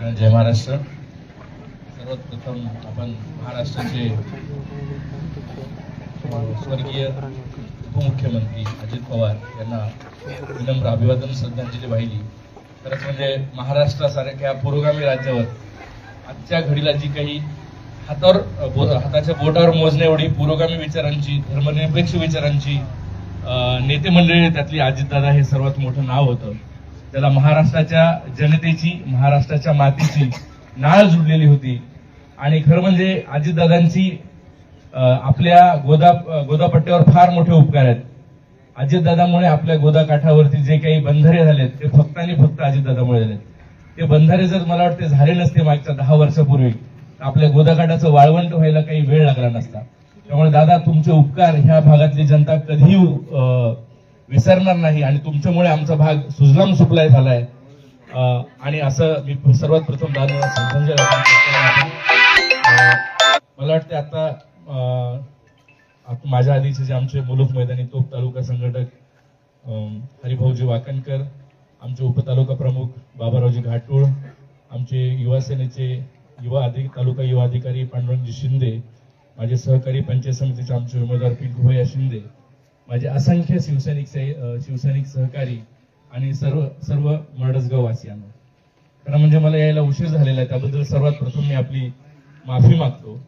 जय महाराष्ट्र. सर्वात प्रथम आपण महाराष्ट्राचे स्वर्गीय उपमुख्यमंत्री अजित पवार यांना विनम्र अभिवादन श्रद्धांजली वाहिली. खरंच म्हणजे महाराष्ट्रासारख्या पुरोगामी राज्यावर आजच्या घडीला जी काही हातावर बो- हाताच्या बोटावर मोजण्या एवढी पुरोगामी विचारांची धर्मनिरपेक्ष विचारांची नेते मंडळी त्यातली अजितदादा हे सर्वात मोठं नाव होतं. त्याला महाराष्ट्राच्या जनतेची महाराष्ट्राच्या मातीची नाळ जुडलेली होती. आणि खरं म्हणजे अजितदादांची आपल्या गोदा गोदापट्ट्यावर फार मोठे उपकार आहेत. अजितदादामुळे आपल्या गोदाकाठावरती जे काही बंधारे झालेत ते फक्त आणि फक्त अजितदादामुळे झालेत. ते बंधारे जर मला वाटते झाले नसते मागच्या दहा वर्षापूर्वी आपल्या गोदाकाठाचं वाळवंट व्हायला काही वेळ लागला नसता. त्यामुळे दादा तुमचे उपकार ह्या भागातली जनता कधीही अं, विसरणार नाही आणि तुमच्यामुळे आमचा भाग सुजलाम सुफलाय झालाय. आणि असं मी सर्वात प्रथम दादा मला वाटते आता माझ्या आधीचे जे आमचे मुलुक मैदानी तोप तालुका संघटक हरिभाऊजी वाकणकर आमचे उपतालुका प्रमुख बाबारावजी घाटूळ आमचे युवा सेनेचे युवा अधिक तालुका युवा अधिकारी पांडुरंगजी शिंदे माझे सहकारी पंचायत समितीचे आमचे उमेदवार पिंकूभैया शिंदे माझे असंख्य शिवसैनिक शिवसैनिक सहकारी आणि सर्व सर्व मर्डसगाव वासियांना खरं म्हणजे मला यायला उशीर झालेला आहे त्याबद्दल सर्वात प्रथम मी आपली माफी मागतो.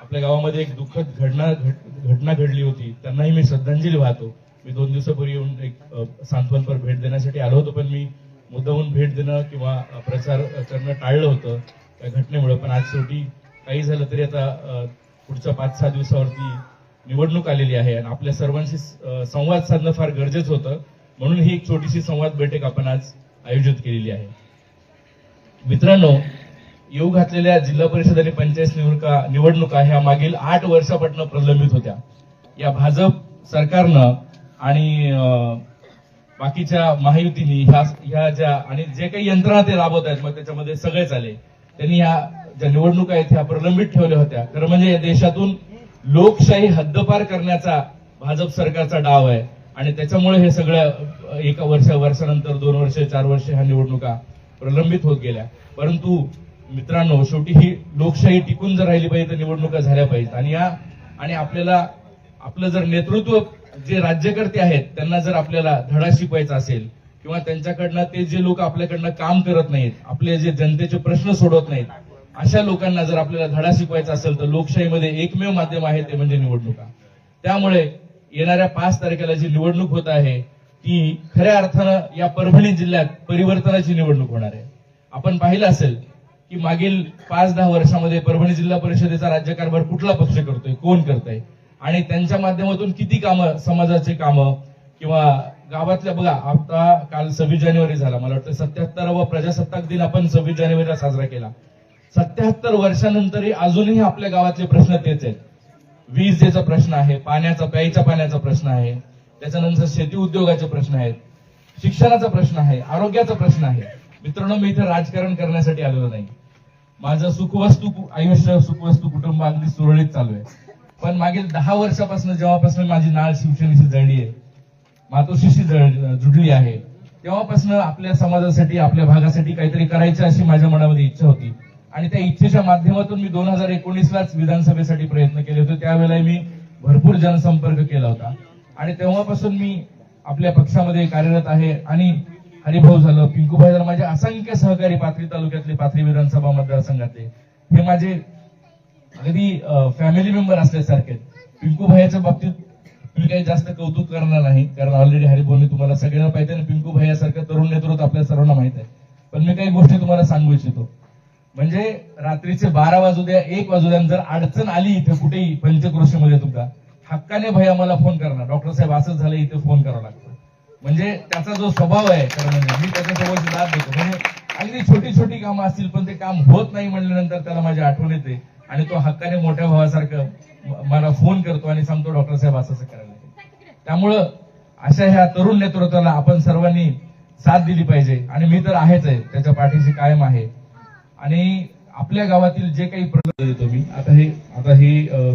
आपल्या गावामध्ये एक दुःखद घटना घट- घटना घडली होती. त्यांनाही मी श्रद्धांजली वाहतो. मी दोन दिवसापूर्वी येऊन एक सांत्वनपर भेट देण्यासाठी आलो होतो पण मी मुद्दाहून भेट देणं किंवा प्रचार करणं टाळलं होतं त्या घटनेमुळे. पण आज शेवटी काही झालं तरी आता पुढच्या पाच सहा दिवसावरती निवडणूक आलेली आहे आणि आपल्या सर्वांशी संवाद साधणं फार गरजेचं होतं. म्हणून ही एक छोटीशी संवाद बैठक आपण आज आयोजित केलेली आहे. मित्रांनो येऊ घातलेल्या जिल्हा परिषद आणि पंचायत निवडणुका निवडणुका ह्या मागील आठ वर्षापासून प्रलंबित होत्या. या भाजप सरकारनं आणि अं, बाकीच्या महायुतीनी ह्या ह्या ज्या आणि जे काही यंत्रणा ते राबवत आहेत मग त्याच्यामध्ये सगळेच आले. त्यांनी ह्या ज्या निवडणुका आहेत ह्या प्रलंबित ठेवल्या होत्या. खरं म्हणजे या देशातून लोकशाही हद्दपार करण्याचा भाजप सरकारचा डाव आहे. आणि त्याच्यामुळे हे सगळ्या एका वर्ष वर्षानंतर दोन वर्ष चार वर्ष ह्या निवडणुका प्रलंबित होत गेल्या. परंतु मित्रांनो शेवटी ही लोकशाही टिकून जर राहिली पाहिजे तर निवडणुका झाल्या पाहिजेत. आणि या आणि आपल्याला आपलं जर नेतृत्व जे राज्यकर्ते आहेत त्यांना जर आपल्याला धडा शिकवायचा असेल किंवा त्यांच्याकडनं ते जे लोक आपल्याकडनं काम करत नाहीत आपले जे जनतेचे प्रश्न सोडवत नाहीत अशा लोकांना जर आपल्याला धडा शिकवायचा असेल तर लोकशाहीमध्ये एकमेव माध्यम आहे ते म्हणजे निवडणुका त्यामुळे येणाऱ्या पाच तारखेला जी निवडणूक होत आहे ती खऱ्या अर्थानं या परभणी जिल्ह्यात परिवर्तनाची निवडणूक होणार आहे. आपण पाहिलं असेल की मागील पाच दहा वर्षामध्ये परभणी जिल्हा परिषदेचा राज्यकारभार कुठला पक्ष करतोय कोण करतोय? आणि त्यांच्या माध्यमातून किती कामं समाजाचे कामं किंवा गावातल्या बघा आता काल सव्वीस जानेवारी झाला. मला वाटतं सत्याहत्तरावा प्रजासत्ताक दिन आपण सव्वीस जानेवारीला साजरा केला. सत्याहत्तर वर्षानंतरही अजूनही आपल्या गावातले प्रश्न तेच आहेत. वीजेचा प्रश्न आहे पाण्याचा प्यायच्या पाण्याचा प्रश्न आहे त्याच्यानंतर शेती उद्योगाचे प्रश्न आहेत शिक्षणाचा प्रश्न आहे आरोग्याचा प्रश्न आहे. मित्रांनो मी इथे राजकारण करण्यासाठी आलेलो नाही. माझं सुखवस्तू आयुष्य सुखवस्तू कुटुंब अगदी सुरळीत चालू आहे. पण मागील दहा वर्षापासून जेव्हापासून माझी नाळ शिवसेनेशी जळली आहे मातोश्रीशी जुडली आहे तेव्हापासून आपल्या समाजासाठी आपल्या भागासाठी काहीतरी करायचं अशी माझ्या मनामध्ये इच्छा होती. आणि त्या इच्छेच्या माध्यमातून मी दोन हजार एकोणीसलाच विधानसभेसाठी प्रयत्न केले होते. त्यावेळेला मी भरपूर जनसंपर्क केला होता. आणि तेव्हापासून मी आपल्या पक्षामध्ये कार्यरत आहे आणि हरिभाऊ झालं पिंकूभाई झालं माझे असंख्य सहकारी पाथरी तालुक्यातले पाथरी विधानसभा मतदारसंघातले. हे माझे अगदी फॅमिली मेंबर असल्यासारखे पिंकू भैयाच्या बाबतीत मी काही जास्त कौतुक करणार नाही कारण ऑलरेडी हरिभाऊने तुम्हाला सगळ्यांना पाहिजे आणि पिंकू भैयासारखं तरुण नेतृत्व आपल्या सर्वांना माहीत आहे. पण मी काही गोष्टी तुम्हाला सांगू इच्छितो. म्हणजे रात्रीचे बारा वाजू द्या एक वाजू द्या जर अडचण आली इथे कुठेही पंचकृषीमध्ये तुमचा हक्काने भैया मला फोन करणार. डॉक्टर साहेब असंच झालं इथे फोन करावा लागतो. म्हणजे त्याचा जो स्वभाव आहे खरं म्हणजे, मी त्याच्यासोबत दाद देतो म्हणजे अगदी छोटी छोटी कामं असतील पण ते काम होत नाही म्हणल्यानंतर त्याला माझी आठवण येते. आणि तो हक्काने मोठ्या भावासारखं मला फोन करतो आणि सांगतो डॉक्टर साहेब असं असं करायला त्यामुळं अशा ह्या तरुण नेतृत्वाला आपण सर्वांनी साथ दिली पाहिजे. आणि मी तर आहेच आहे त्याच्या पाठीशी कायम आहे. आणि आपल्या गावातील जे काही प्रगती देतो मी आता हे आता हे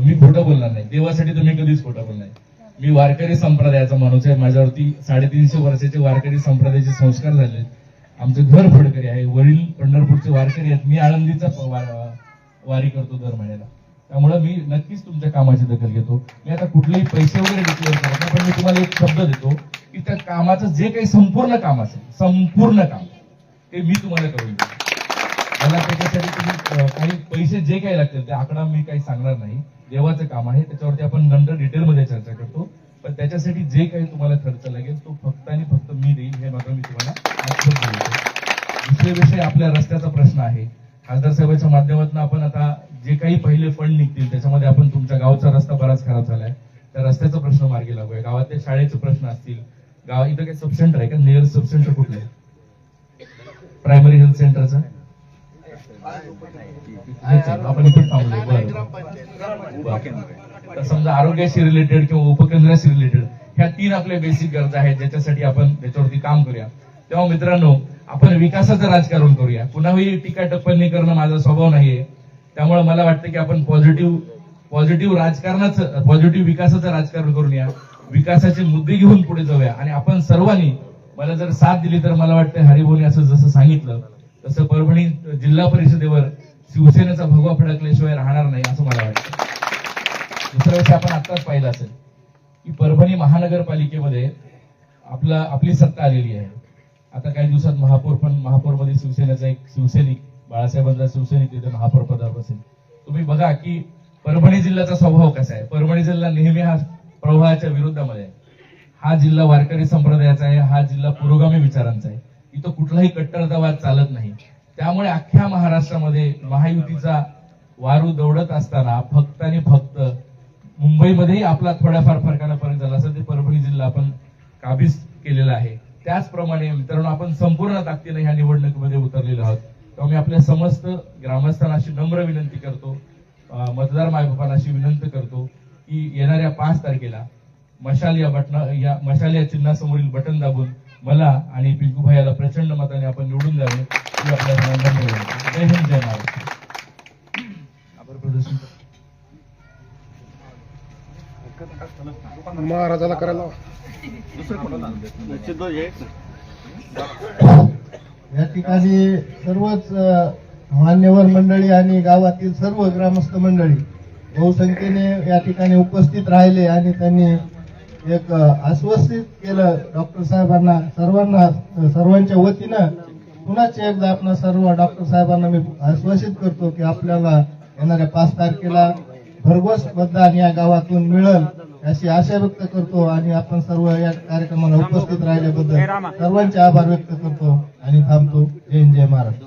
मी खोटं बोलणार नाही. देवासाठी तुम्ही कधीच खोटं बोलणार नाही. मी वारकरी संप्रदायाचा माणूस आहे. माझ्यावरती साडेतीनशे वर्षाचे वारकरी संप्रदायाचे संस्कार झाले. आमचे घर फडकरी आहे. वडील पंढरपूरचे वारकरी आहेत. मी आळंदीचा वारी करतो दर महिन्याला. त्यामुळे मी नक्कीच तुमच्या कामाची दखल घेतो. मी आता कुठलेही पैसे वगैरे डिक्लेअर करत नाही पण मी तुम्हाला एक शब्द देतो की त्या कामाचं जे काही संपूर्ण काम असेल संपूर्ण काम ते मी तुम्हाला करून देतो. मला त्याच्यासाठी तुम्ही काही पैसे जे काही लागतील ते आकडा मी काही सांगणार नाही. देवाचं काम आहे त्याच्यावरती आपण नंतर डिटेलमध्ये चर्चा करतो. पण त्याच्यासाठी जे काही तुम्हाला खर्च लागेल तो फक्त आणि फक्त मी देईन. हे मात्र मी तुम्हाला दुसरे विषय आपल्या रस्त्याचा प्रश्न आहे. खासदार साहेबांच्या माध्यमातून आपण आता जे काही पहिले फंड निघतील त्याच्यामध्ये आपण तुमच्या गावचा रस्ता बराच खराब झालाय. त्या रस्त्याचा प्रश्न मार्गी लागूया. गावातले शाळेचे प्रश्न असतील गाव इथं काही सबसेंटर आहे का? नियर सबसेंटर कुठलं? प्रायमरी हेल्थ सेंटरचं आपण इथे बरं तर समजा आरोग्याशी रिलेटेड किंवा उपकेंद्राशी रिलेटेड ह्या तीन आपल्या बेसिक गरजा आहेत ज्याच्यासाठी आपण त्याच्यावरती काम करूया. तेव्हा मित्रांनो आपण विकासाचं राजकारण करूया. पुन्हाही टीका टिप्पणी करणं माझा स्वभाव नाहीये. त्यामुळे मला वाटतं की आपण पॉझिटिव्ह पॉझिटिव्ह राजकारणाचं पॉझिटिव्ह विकासाचं राजकारण करूया. विकासाचे मुद्दे घेऊन पुढे जाऊया. आणि आपण सर्वांनी मला जर साथ दिली तर मला वाटतं हरिभोनी असं जसं सांगितलं तसं परभणी जिल्हा परिषदेवर शिवसेनेचा भगवा फडकल्याशिवाय राहणार नाही असं मला वाटतं. दुसरा विषय आपण आत्ताच पाहिला असेल की परभणी महानगरपालिकेमध्ये आपला आपली सत्ता आलेली आहे. आता काही दिवसात महापौर पण महापौरमध्ये शिवसेनेचा एक शिवसैनिक बाळासाहेबांचा शिवसैनिक तिथे महापौर पदावर बसेल. तुम्ही बघा की परभणी जिल्ह्याचा स्वभाव कसा आहे. परभणी जिल्हा नेहमी हा प्रवाहाच्या विरुद्धामध्ये आहे. हा जिल्हा वारकरी संप्रदायाचा आहे हा जिल्हा पुरोगामी विचारांचा आहे. इथं कुठलाही कट्टरतावाद चालत नाही. त्यामुळे अख्ख्या महाराष्ट्रामध्ये महायुतीचा वारू दौडत असताना फक्त आणि फक्त मुंबईमध्येही आपला थोड्याफार फरकाला फरक झाला असं ते परभणी जिल्हा आपण काबीज केलेला आहे. त्याचप्रमाणे मित्रांनो आपण संपूर्ण ताकदीने ह्या निवडणुकीमध्ये उतरलेलो आहोत. तेव्हा मी आपल्या समस्त ग्रामस्थांना अशी नम्र विनंती करतो मतदार मायबापांना अशी विनंती करतो की येणाऱ्या पाच तारखेला मशाल या बटना या मशाल या चिन्हासमोरील बटन दाबून मला आणि पिंकू भाईला प्रचंड मताने आपण निवडून द्यावे ही आपल्या. जय हिंद जय करा. महाराजाला करायला या ठिकाणी सर्वच मान्यवर मंडळी आणि गावातील सर्व ग्रामस्थ मंडळी बहुसंख्येने या ठिकाणी उपस्थित राहिले आणि त्यांनी एक आश्वासित केलं डॉक्टर साहेबांना सर्वांना सर्वांच्या वतीनं. पुन्हाच एकदा आपण सर्व डॉक्टर साहेबांना मी आश्वासित करतो की आपल्याला येणाऱ्या पाच तारखेला भरघोस मतदान या गावातून मिळेल अशी आशा व्यक्त करतो आणि आपण सर्व या कार्यक्रमाला उपस्थित राहिल्याबद्दल सर्वांचे आभार व्यक्त करतो आणि थांबतो. जय जय महाराष्ट्र.